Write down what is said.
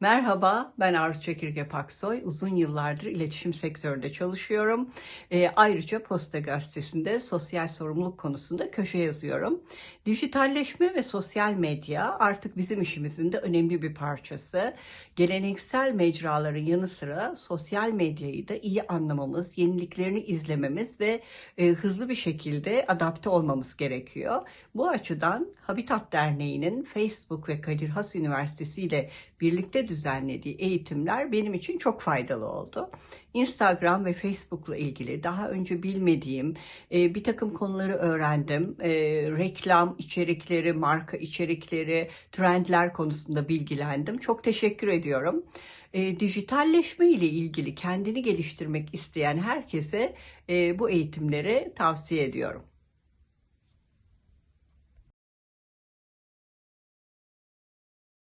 Merhaba, ben Arzu Çekirge Paksoy. Uzun yıllardır iletişim sektöründe çalışıyorum. Ee, ayrıca Posta Gazetesi'nde sosyal sorumluluk konusunda köşe yazıyorum. Dijitalleşme ve sosyal medya artık bizim işimizin de önemli bir parçası. Geleneksel mecraların yanı sıra sosyal medyayı da iyi anlamamız, yeniliklerini izlememiz ve e, hızlı bir şekilde adapte olmamız gerekiyor. Bu açıdan Habitat Derneği'nin Facebook ve Kadir Has Üniversitesi ile düzenlediği eğitimler benim için çok faydalı oldu. Instagram ve Facebook'la ilgili daha önce bilmediğim e, bir takım konuları öğrendim. E, reklam içerikleri, marka içerikleri, trendler konusunda bilgilendim. Çok teşekkür ediyorum. E, dijitalleşme ile ilgili kendini geliştirmek isteyen herkese e, bu eğitimleri tavsiye ediyorum.